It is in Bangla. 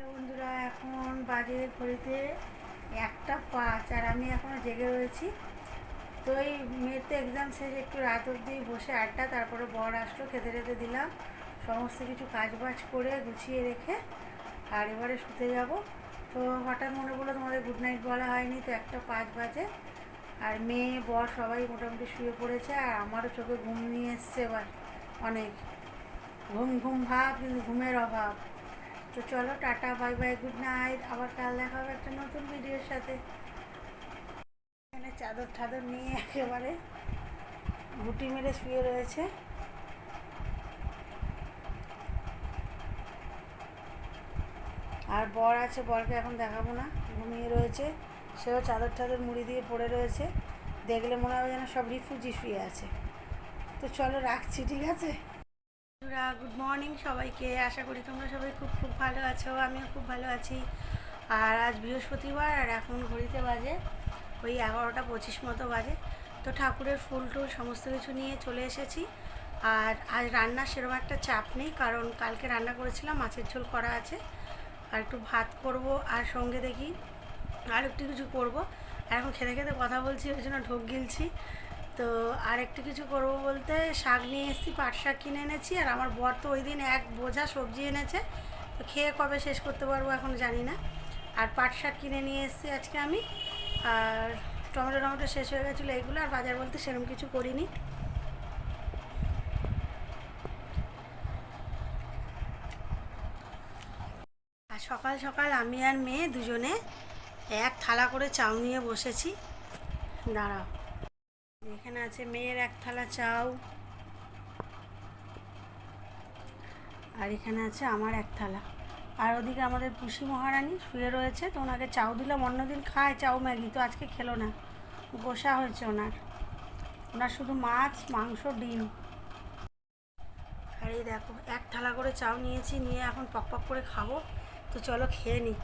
বন্ধুরা, এখন বাজে ঘড়িতে একটা পাঁচ আর আমি এখনও জেগে রয়েছি। তো এই মেয়ের তো এক্সাম শেষ একটু রাত অবধি বসে আড্ডা, তারপরে বর আসলো, খেতে টেতে দিলাম। সমস্ত কিছু কাজ বাজ করে গুছিয়ে রেখে আর এবারে শুতে যাব। তো হঠাৎ মনে পড়ল তোমাদের গুড নাইট বলা হয়নি, তো একটা পাঁচ বাজে। আর মেয়ে, বর সবাই মোটামুটি শুয়ে পড়েছে আর আমারও চোখে ঘুম নিয়ে এসছে এবার অনেক। ঘুম ঘুম ভাব, কিন্তু ঘুমের অভাব। তো চলো, tata, bye bye, good night. আবার কাল দেখা হবে একটা নতুন ভিডিওর সাথে। এখানে চাদর ঠাদর নিয়ে একেবারে ঘুটি মেরে শুয়ে রয়েছে। আর বর আছে, বরকে এখন দেখাবো না। ঘুমিয়ে রয়েছে। সেও চাদর টাদর মুড়ি দিয়ে পড়ে রয়েছে। দেখলে মনে হবে যেন সব রিফিউজি শুয়ে আছে। তো চলো, রাখছি, ঠিক আছে? বন্ধুরা গুড মর্নিং সবাইকে। আশা করি তোমরা সবাই খুব খুব ভালো আছো, আমিও খুব ভালো আছি। আর আজ বৃহস্পতিবার, আর এখন ঘড়িতে বাজে ওই এগারোটা পঁচিশ মতো বাজে। তো ঠাকুরের ফুল টুল সমস্ত কিছু নিয়ে চলে এসেছি। আর আজ রান্নার সেরকম একটা চাপ নেই, কারণ কালকে রান্না করেছিলাম, মাছের ঝোল করা আছে। আর একটু ভাত করব, আর সঙ্গে দেখি আর একটু কিছু করব। এখন খেতে খেতে কথা বলছি, ওই জন্য ঢোক গিলছি। তো আর একটু কিছু করব বলতে, শাক নিয়ে এসেছি, পাট শাক কিনে এনেছি, আর আমার বর তো ওই দিন এক বোঝা সবজি এনেছে। তো খেয়ে কবে শেষ করতে পারব এখন জানি না। আর পাট শাক কিনে নিয়ে এসেছি আজকে আমি। আর টমেটো টমেটো শেষ হয়ে গেছিল এইগুলো আর বাজার বলতে সেরকম কিছু করিনি। আর সকাল সকাল আমি আর মেয়ে দুজনে এক থালা করে চাউ নিয়ে বসেছি। দাঁড়াও। এখানে আছে মেয়ের এক থালা চাউ আর এখানে আছে আমার এক থালা। আর ওদিকে আমাদের পুষি মহারানী শুয়ে রয়েছে, তো ওনাকে চাউ দিলাম, অন্যদিন খায় চাউ ম্যাগি, তো আজকে খেলো না। গোসা হয়েছে ওনার। ওনার শুধু মাছ, মাংস, ডিম। আর এই দেখো, এক থালা করে চাউ নিয়েছি, নিয়ে এখন পক পক করে খাব। তো চলো খেয়ে নিই